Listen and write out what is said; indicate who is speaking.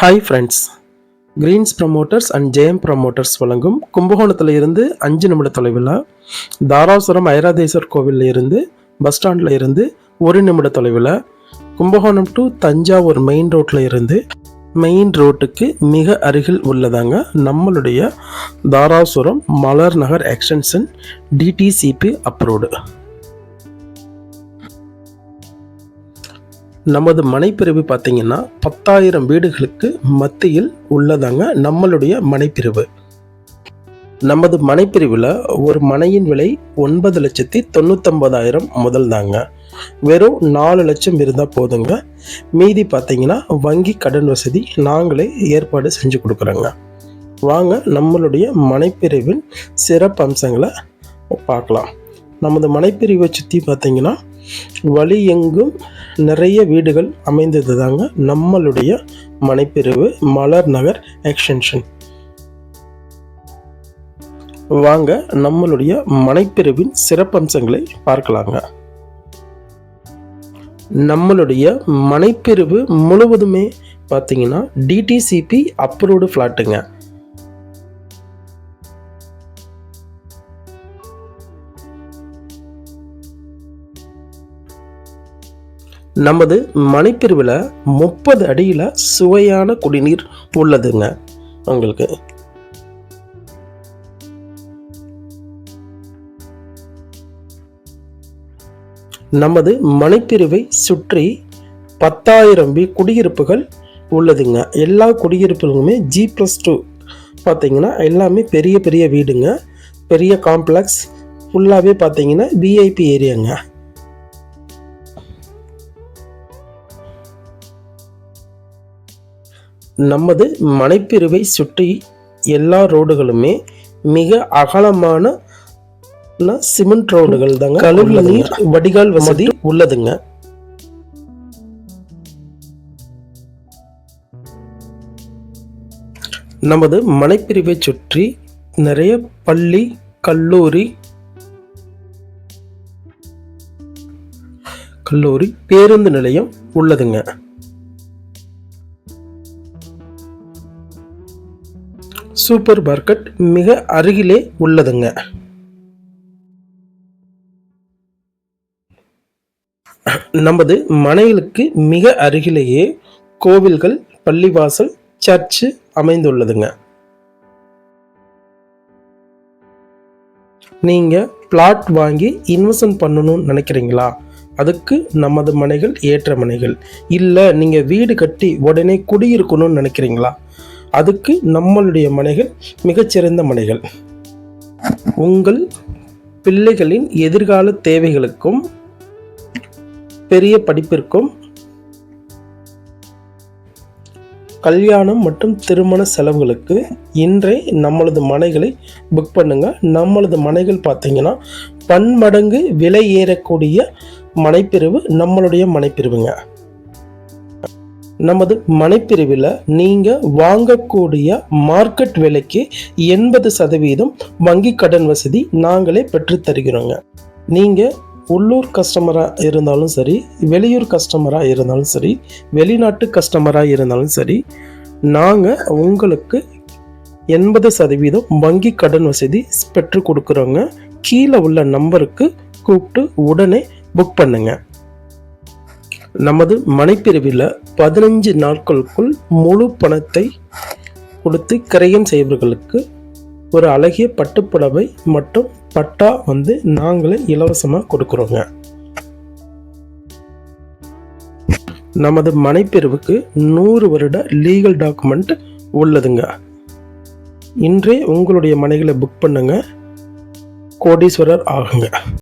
Speaker 1: Hi friends greens promoters and Jayam promoters வழங்கும் கும்பகோணத்தில் இருந்து அஞ்சு நிமிட தொலைவில் தாராசுரம் ஐராதேஸ்வர் கோவிலில் இருந்து பஸ் ஸ்டாண்டில் இருந்து ஒரு நிமிட தொலைவில் கும்பகோணம் டு தஞ்சாவூர் மெயின் ரோட்டில் இருந்து மெயின் ரோட்டுக்கு மிக அருகில் உள்ளதாங்க நம்மளுடைய Darasuram Malar Nagar extension DTCP approved நமது மனைப்பிரிவு பார்த்தீங்கன்னா பத்தாயிரம் வீடுகளுக்கு மத்தியில் உள்ளதாங்க நம்மளுடைய மனைப்பிரிவு. நமது மனைப்பிரிவில் ஒரு மனையின் விலை ஒன்பது லட்சத்தி தொண்ணூத்தொம்பதாயிரம் முதல் தாங்க வெறும் நாலு லட்சம் இருந்தால் போதுங்க. மீதி பார்த்தீங்கன்னா வங்கி கடன் வசதி நாங்களே ஏற்பாடு செஞ்சு கொடுக்குறோங்க. வாங்க நம்மளுடைய மனைப்பிரிவின் சிறப்பு அம்சங்களை பார்க்கலாம். நமது மனைப்பிரிவை சுற்றி பார்த்தீங்கன்னா வழி எங்கும் நிறைய வீடுகள் அமைந்தது தாங்க நம்மளுடைய மனைப்பிரிவு மலர் நகர் எக்ஸ்டென்ஷன் வாங்க நம்மளுடைய மனைப்பிரிவின் சிறப்பம்சங்களை பார்க்கலாங்க. நம்மளுடைய மனைப்பிரிவு முழுவதுமே பார்த்தீங்கன்னா டிடிசிபி அப்ரூவ்டு ஃப்ளாட்டுங்க நமது மனைப்பிரிவில் முப்பது அடியில் சுவையான குடிநீர் உள்ளதுங்க. உங்களுக்கு. நமது மனைப்பிரிவை சுற்றி பத்தாயிரம் பி குடியிருப்புகள் உள்ளதுங்க. எல்லா குடியிருப்புகளுமே ஜி ப்ளஸ் டூ பார்த்தீங்கன்னா எல்லாமே பெரிய பெரிய வீடுங்க. பெரிய காம்ப்ளெக்ஸ் ஃபுல்லாகவே பார்த்தீங்கன்னா விஐபி ஏரியாங்க நமது மனைப்பிரிவை சுற்றி எல்லா ரோடுகளுமே மிக அகலமான சிமெண்ட் ரோடுகள் தாங்க. கழிவு நீர் வடிகால் வசதி உள்ளதுங்க. நமது மனைப்பிரிவை சுற்றி நிறைய பள்ளி கல்லூரி கல்லூரி பேருந்து நிலையம் உள்ளதுங்க. சூப்பர் மார்க்கெட் மிக அருகிலே உள்ளதுங்க. நமது மனைகளுக்கு மிக அருகிலேயே கோவில்கள் பள்ளிவாசல் சர்ச்சு அமைந்துள்ளதுங்க. நீங்கள் பிளாட் வாங்கி இன்வெஸ்ட்மெண்ட் பண்ணணும்னு நினைக்கிறீங்களா? அதுக்கு நமது மனைகள் ஏற்ற மனைகள். இல்லை நீங்கள் வீடு கட்டி உடனே குடியிருக்கணும்னு நினைக்கிறீங்களா? அதுக்கு நம்மளுடைய மனைகள் மிகச்சிறந்த மனைகள் உங்கள் பிள்ளைகளின் எதிர்கால தேவைகளுக்கும் பெரிய படிப்பிற்கும் கல்யாணம் மற்றும் திருமண செலவுகளுக்கு இன்றே நம்மளது மனைகளை புக் பண்ணுங்க. நம்மளது மனைகள் பார்த்தீங்கன்னா பன்மடங்கு விலை ஏறக்கூடிய மனைப்பிரிவு நம்மளுடைய மனைப்பிரிவுங்க. நமது மனைப்பிரிவில் நீங்கள் வாங்கக்கூடிய மார்க்கெட் விலைக்கு எண்பது சதவீதம் வங்கி கடன் வசதி நாங்களே பெற்றுத்தருகிறோங்க நீங்கள் உள்ளூர் கஸ்டமராக இருந்தாலும் சரி வெளியூர் கஸ்டமராக இருந்தாலும் சரி வெளிநாட்டு கஸ்டமராக இருந்தாலும் சரி நாங்கள் உங்களுக்கு எண்பது சதவீதம் வங்கி கடன் வசதி பெற்று கொடுக்குறோங்க. கீழே உள்ள நம்பருக்கு கூப்பிட்டு உடனே புக் பண்ணுங்கள் நமது மனைப்பிரிவில் பதினஞ்சு நாட்களுக்குள் முழு பணத்தை கொடுத்து கிரயம் செய்பவர்களுக்கு ஒரு அழகிய பட்டுப்புடவை மற்றும் பட்டா வந்து நாங்களே இலவசமாக கொடுக்குறோங்க. நமது மனைப்பிரிவுக்கு நூறு வருட லீகல் டாக்குமெண்ட் உள்ளதுங்க. இன்றே உங்களுடைய மனைகளை புக் பண்ணுங்க. கோடீஸ்வரர் ஆகுங்க.